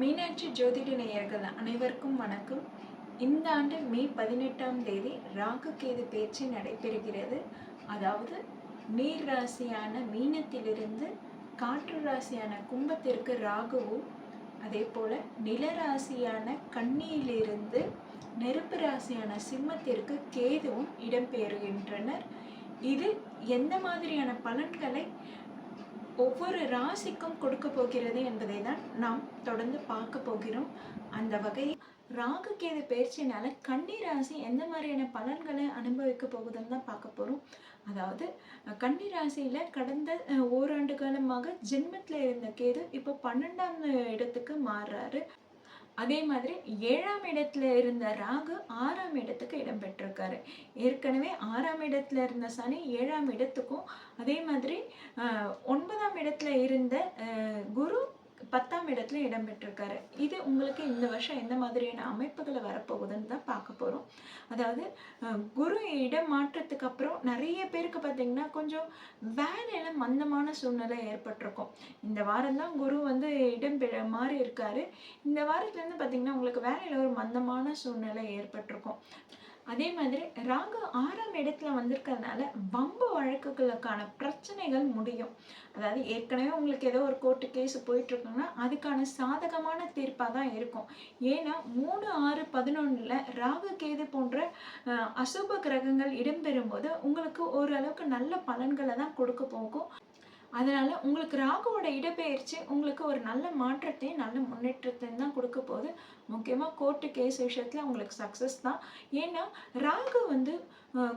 மீனாட்சி ஜோதிட நேயர்கள் அனைவருக்கும் வணக்கம். இந்த ஆண்டு மே பதினெட்டாம் தேதி ராகு கேது பேச்சு நடைபெறுகிறது. அதாவது நீர் ராசியான மீனத்திலிருந்து காற்று ராசியான கும்பத்திற்கு ராகுவும் அதே போல நில ராசியான கன்னியிலிருந்து நெருப்பு ராசியான சிம்மத்திற்கு கேதுவும் இடம்பெறுகின்றனர் இது எந்த மாதிரியான பலன்களை ஒவ்வொரு ராசிக்கும் கொடுக்க போகிறது என்பதை தான் நாம் தொடர்ந்து பார்க்க போகிறோம். அந்த வகையில் ராகு கேது பயிற்சினால கன்னி ராசி எந்த மாதிரியான பலன்களை அனுபவிக்க போகுதுன்னு தான் பார்க்க போகிறோம் அதாவது கன்னி ராசியில் கடந்த ஓராண்டு காலமாக ஜென்மத்தில் இருந்த கேது இப்போ பன்னெண்டாம் இடத்துக்கு மாறுறாரு. அதே மாதிரி ஏழாம் இடத்துல இருந்த ராகு ஆறாம் இடத்துக்கு இடம் பெற்றிருக்காரு. ஏற்கனவே ஆறாம் இடத்துல இருந்த சனி ஏழாம் இடத்துக்கும் அதே மாதிரி ஒன்பதாம் இடத்துல இருந்த குரு பத்தாம் இடத்துல இடம் பெற்றிருக்காரு இது உங்களுக்கு இந்த வருஷம் எந்த மாதிரியான அமைப்புகளை வரப்போகுதுன்னு தான் பார்க்க போகிறோம் அதாவது குரு இடம் மாற்றத்துக்கு அப்புறம் நிறைய பேருக்கு பார்த்தீங்கன்னா கொஞ்சம் வேலையில மந்தமான சூழ்நிலை ஏற்பட்டிருக்கும். இந்த வாரம் தான் குரு வந்து இடம் மாறி இருக்காரு. இந்த வாரத்துலேருந்து பார்த்தீங்கன்னா உங்களுக்கு வேலையில் ஒரு மந்தமான சூழ்நிலை ஏற்பட்டிருக்கும். அதே மாதிரி ராகு ஆறாம் இடத்துல வந்திருக்கிறதுனால வம்பு வழக்குகளுக்கான பிரச்சனைகள் முடியும். அதாவது ஏற்கனவே உங்களுக்கு ஏதோ ஒரு கோர்ட்டு கேஸ் போயிட்டு இருக்குன்னா அதுக்கான சாதகமான தீர்ப்பாக தான் இருக்கும். ஏன்னா மூணு ஆறு பதினொன்றில் ராகு கேது போன்ற அசுப கிரகங்கள் இடம்பெறும்போது உங்களுக்கு ஓரளவுக்கு நல்ல பலன்களை தான் கொடுக்க போகும். அதனால் உங்களுக்கு ராகுவோட இடப்பெயர்ச்சி உங்களுக்கு ஒரு நல்ல மாற்றத்தையும் நல்ல முன்னேற்றத்தையும் தான் கொடுக்க போகுது. முக்கியமாக கோர்ட்டு கேஸ் விஷயத்தில் உங்களுக்கு சக்ஸஸ் தான். ஏன்னா ராகு வந்து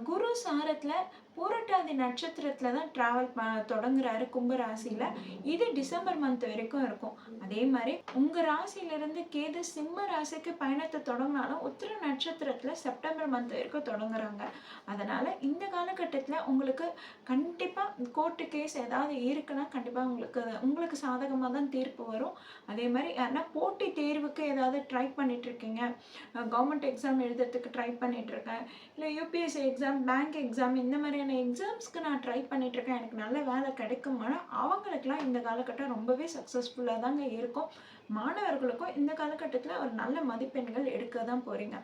குரு சாரத்தில் பூரட்டாதி நட்சத்திரத்தில் தான் ட்ராவல் ப தொடங்குறாரு கும்ப ராசியில். இது டிசம்பர் மந்த் வரைக்கும் இருக்கும். அதே மாதிரி உங்கள் ராசியிலிருந்து கேது சிம்ம ராசிக்கு பயணத்தை தொடங்கினாலும் உத்திர நட்சத்திரத்தில் செப்டம்பர் மந்த் வரைக்கும் தொடங்குறாங்க. அதனால் இந்த காலகட்டத்தில் உங்களுக்கு கண்டிப்பாக கோர்ட்டு கேஸ் ஏதாவது இருக்குன்னா கண்டிப்பாக உங்களுக்கு உங்களுக்கு சாதகமாக தான் தீர்ப்பு வரும். அதே மாதிரி யாருன்னா போட்டி தேர்வுக்கு ஏதாவது ட்ரை ட்ரை பண்ணிகிட்ருக்கீங்க கவர்மெண்ட் எக்ஸாம் எழுதுறதுக்கு ட்ரை பண்ணிகிட்ருக்கேன் இல்லை யூபிஎஸ்சி எக்ஸாம் பேங்க் எக்ஸாம் இந்த மாதிரியான எக்ஸாம்ஸ்க்கு நான் ட்ரை பண்ணிகிட்ருக்கேன் இருக்கேன் எனக்கு நல்ல வேலை கிடைக்குமானா அவங்களுக்குலாம் இந்த காலகட்டம் ரொம்பவே சக்ஸஸ்ஃபுல்லாக தாங்க இருக்கும். மாணவர்களுக்கும் இந்த காலகட்டத்தில் ஒரு நல்ல மதிப்பெண்கள் எடுக்க தான் போகிறீங்க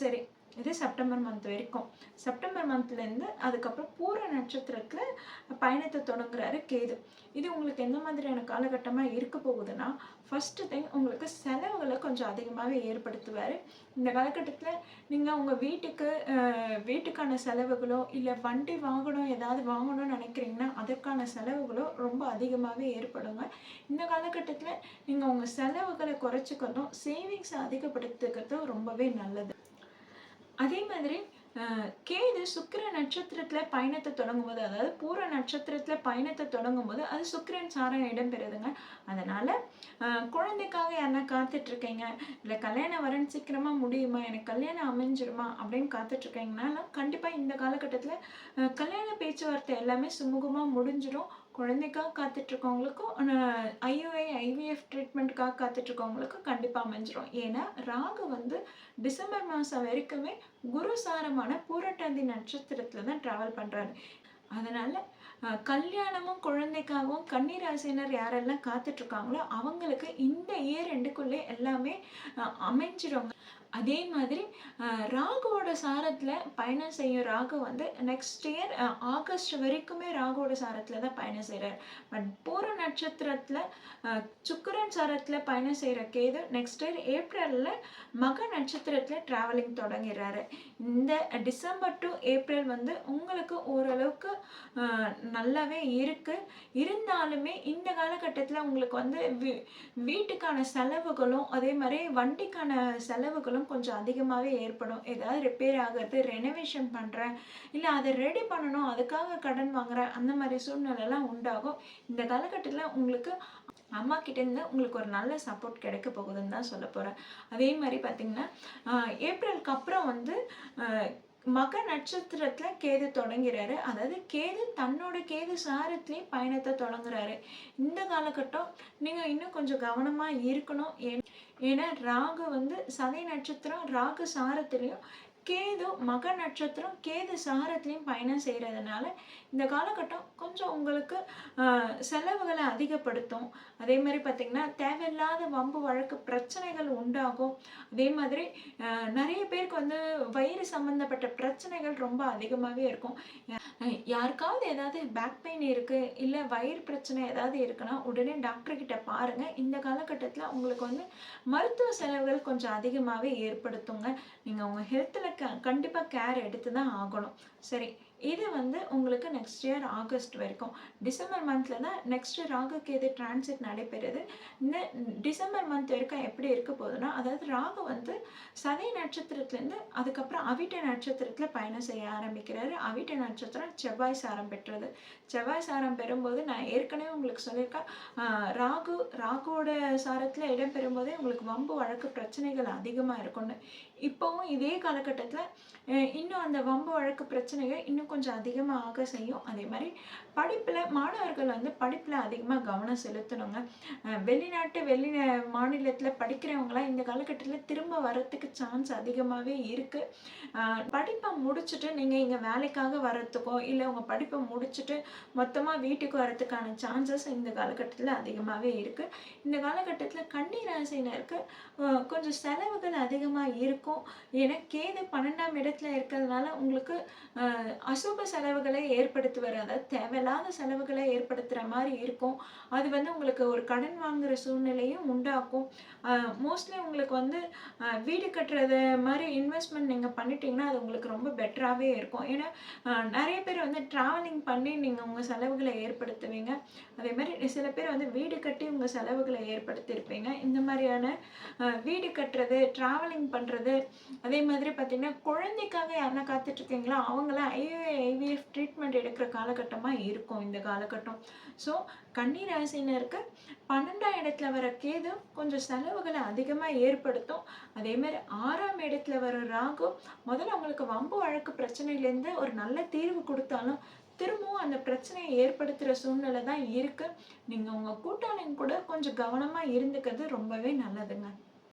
சரி. இது செப்டம்பர் மந்த் வரைக்கும். செப்டம்பர் மந்த்லேருந்து அதுக்கப்புறம் பூர நட்சத்திரத்தில் பயணத்தை தொடங்குறாரு கேது. இது உங்களுக்கு எந்த மாதிரியான காலகட்டமாக இருக்க போகுதுன்னா ஃபஸ்ட்டு திங் உங்களுக்கு செலவுகளை கொஞ்சம் அதிகமாகவே ஏற்படுத்துவார். இந்த காலகட்டத்தில் நீங்கள் உங்கள் வீட்டுக்கு வீட்டுக்கான செலவுகளோ இல்லை வண்டி வாங்கணும் ஏதாவது வாங்கணும்னு நினைக்கிறீங்கன்னா அதற்கான செலவுகளோ ரொம்ப அதிகமாகவே ஏற்படுங்க. இந்த காலகட்டத்தில் நீங்கள் உங்கள் செலவுகளை குறைச்சிக்கிறதும் சேவிங்ஸை அதிகப்படுத்திக்கிறதும் ரொம்பவே நல்லது. அதே மாதிரி கேது சுக்கிர நட்சத்திரத்தில் பயணத்தை தொடங்கும்போது அதாவது பூர நட்சத்திரத்தில் பயணத்தை தொடங்கும்போது அது சுக்கிரன் சாரம் இடம்பெறுதுங்க அதனால் குழந்தைக்காக யாருன்னா காத்துட்ருக்கீங்க இல்லை கல்யாணம் வரன் சீக்கிரமாக முடியுமா எனக்கு கல்யாணம் அமைஞ்சிருமா அப்படின்னு காத்துட்டு கண்டிப்பாக இந்த காலகட்டத்தில் கல்யாண பேச்சுவார்த்தை எல்லாமே சுமூகமாக முடிஞ்சிடும். குழந்தைக்காக காத்துட்டு இருக்கவங்களுக்கும் ஐயுஐ ஐவிஎஃப் ட்ரீட்மெண்ட்டுக்காக காத்துட்டு இருக்கவங்களுக்கும் கண்டிப்பாக அமைஞ்சிரும். ஏன்னா ராகு வந்து டிசம்பர் மாதம் வரைக்குமே குரு சாரமான பூரட்டாதி நட்சத்திரத்தில் தான் ட்ராவல் பண்ணுறாரு அதனால் கல்யாணமும் குழந்தைக்காகவும் கன்னிராசினர் யாரெல்லாம் காத்துட்டு இருக்காங்களோ அவங்களுக்கு இந்த இயர் ரெண்டுக்குள்ளே எல்லாமே அமைஞ்சிருவாங்க அமைஞ்சிரும் அதே மாதிரி ராகுவோட சாரத்தில் பயணம் செய்யும் ராகு வந்து நெக்ஸ்ட் இயர் ஆகஸ்ட் வரைக்குமே ராகுவோட சாரத்தில் தான் பயணம் செய்கிறார் பட் பூர நட்சத்திரத்தில் சுக்கிரன் சாரத்தில் பயணம் செய்கிற கேது நெக்ஸ்ட் இயர் ஏப்ரலில் மக நட்சத்திரத்தில் ட்ராவலிங் தொடங்கிறாரு. இந்த டிசம்பர் டு ஏப்ரல் வந்து உங்களுக்கு ஓரளவுக்கு நல்லாவே இருக்குது இருந்தாலுமே இந்த காலகட்டத்தில் உங்களுக்கு வந்து வீட்டுக்கான செலவுகளும் அதே மாதிரி வண்டிக்கான செலவுகளும் கொஞ்சம் அதிகமாகவே ஏற்படும். ஏதாவது ரிப்பேர் ஆகிறது ரெனோவேஷன் பண்ணுறேன் இல்லை அதை ரெடி பண்ணணும் அதுக்காக கடன் வாங்குறேன் அந்த மாதிரி சூழ்நிலைலாம் உண்டாகும். இந்த காலகட்டத்தில் உங்களுக்கு அம்மா கிட்டேருந்து உங்களுக்கு ஒரு நல்ல சப்போர்ட் கிடைக்க போகுதுன்னு தான் சொல்ல போகிறேன் அதே மாதிரி பார்த்தீங்கன்னா ஏப்ரலுக்கு அப்புறம் வந்து மக நட்சத்திரத்தில் கேது தொடங்கிறாரு. அதாவது கேது தன்னோட கேது சாரத்துலேயும் பயணத்தை தொடங்குறாரு. இந்த காலகட்டம் நீங்கள் இன்னும் கொஞ்சம் கவனமாக இருக்கணும். ஏன் ஏன்னா ராகு வந்து சதை நட்சத்திரம் ராகு சாரத்திலையும் கேது மக நட்சத்திரம் கேது சாரத்துலேயும் பயணம் செய்கிறதுனால இந்த காலகட்டம் கொஞ்சம் உங்களுக்கு செலவுகளை அதிகப்படுத்தும். அதே மாதிரி பார்த்திங்கன்னா தேவையில்லாத வம்பு வழக்கு பிரச்சனைகள் உண்டாகும். அதே மாதிரி நிறைய பேருக்கு வந்து வயிறு சம்மந்தப்பட்ட பிரச்சனைகள் ரொம்ப அதிகமாகவே இருக்கும். யாருக்காவது ஏதாவது பேக் பெயின் இருக்குது இல்லை வயிறு பிரச்சனை ஏதாவது இருக்குன்னா உடனே டாக்டர்கிட்ட பாருங்கள் இந்த காலகட்டத்தில் உங்களுக்கு வந்து மருத்துவ செலவுகள் கொஞ்சம் அதிகமாகவே ஏற்படுத்துங்க. நீங்கள் உங்கள் ஹெல்த்தில் க கண்டிப்பாக கேர் எடுத்து தான் ஆகணும். சரி இது வந்து உங்களுக்கு நெக்ஸ்ட் இயர் ஆகஸ்ட் வரைக்கும். டிசம்பர் மந்தில் தான் நெக்ஸ்ட் ராகு கேது டிரான்சிட் நடைபெறுது. இந்த டிசம்பர் மந்த் வரைக்கும் எப்படி இருக்க போகுதுன்னா அதாவது ராகு வந்து சதை நட்சத்திரத்துலேருந்து அதுக்கப்புறம் அவிட்ட நட்சத்திரத்தில் பயணம் செய்ய ஆரம்பிக்கிறாரு. அவிட்ட நட்சத்திரம் செவ்வாய் சாரம் பெற்றது. செவ்வாய் சாரம் பெறும்போது நான் ஏற்கனவே உங்களுக்கு சொல்லியிருக்கேன் ராகு ராகுவோட சாரத்தில் இடம் பெறும்போதே உங்களுக்கு வம்பு வழக்கு பிரச்சனைகள் அதிகமாக இருக்கும்னு. இப்போவும் இதே காலகட்டத்தில் இன்னும் அந்த வம்பு வழக்கு பிரச்சனைகள் இன்னும் கொஞ்சம் அதிகமாக ஆக செய்யும். அதே மாதிரி படிப்பில் மாணவர்கள் வந்து படிப்பில் அதிகமாக கவனம் செலுத்தணுங்க. வெளிநாட்டு வெளி மாநிலத்தில் படிக்கிறவங்களாம் இந்த காலகட்டத்தில் திரும்ப வரத்துக்கு சான்ஸ் அதிகமாகவே இருக்குது படிப்பை முடிச்சுட்டு நீங்கள் இங்கே வேலைக்காக வர்றதுக்கோ இல்லை உங்கள் படிப்பை முடிச்சுட்டு மொத்தமாக வீட்டுக்கு வரத்துக்கான சான்சஸ் இந்த காலகட்டத்தில் அதிகமாகவே இருக்குது இந்த காலகட்டத்தில் கன்னி ராசினருக்கு கொஞ்சம் செலவுகள் அதிகமாக இருக்கும். ஏன்னா கேது பன்னெண்டாம் இடத்துல இருக்கிறதுனால உங்களுக்கு அசுப செலவுகளை ஏற்படுத்துவார் அதாவது தேவையில்லாத செலவுகளை ஏற்படுத்துகிற மாதிரி இருக்கும். அது வந்து உங்களுக்கு ஒரு கடன் வாங்குகிற சூழ்நிலையும் உண்டாக்கும். மோஸ்ட்லி உங்களுக்கு வந்து வீடு கட்டுறது மாதிரி இன்வெஸ்ட்மெண்ட் நீங்கள் பண்ணிட்டீங்கன்னா அது உங்களுக்கு ரொம்ப பெட்டராகவே இருக்கும். ஏன்னா நிறைய பேர் வந்து ட்ராவலிங் பண்ணி நீங்கள் உங்கள் செலவுகளை ஏற்படுத்துவீங்க. அதே மாதிரி சில பேர் வந்து வீடு கட்டி உங்கள் செலவுகளை ஏற்படுத்தியிருப்பீங்க. இந்த மாதிரியான வீடு கட்டுறது ட்ராவலிங் பண்ணுறது அதே மாதிரி பார்த்தீங்கன்னா குழந்தைக்காக யாருன்னா காத்துட்ருக்கீங்களா? அவங்களாம் ஐஏ ஐவிஎஃப் ட்ரீட்மெண்ட் எடுக்கிற காலகட்டமாக இருக்கும் இந்த காலகட்டம். ஸோ கன்னி ராசினருக்கு பன்னெண்டாம் இடத்துல வர கேது கொஞ்சம் செலவுகளை அதிகமாக ஏற்படுத்தும். அதேமாதிரி ஆறாம் இடத்துல வர ராகு முதல்ல அவங்களுக்கு வம்பு வழக்கு பிரச்சனையிலேருந்து ஒரு நல்ல தீர்வு கொடுத்தாலும் திரும்பவும் அந்த பிரச்சனையை ஏற்படுத்துகிற சூழ்நிலை தான் இருக்குது நீங்கள் உங்கள் கூட்டாளிங்க கூட கொஞ்சம் கவனமாக இருந்துக்கிறது ரொம்பவே நல்லதுங்க.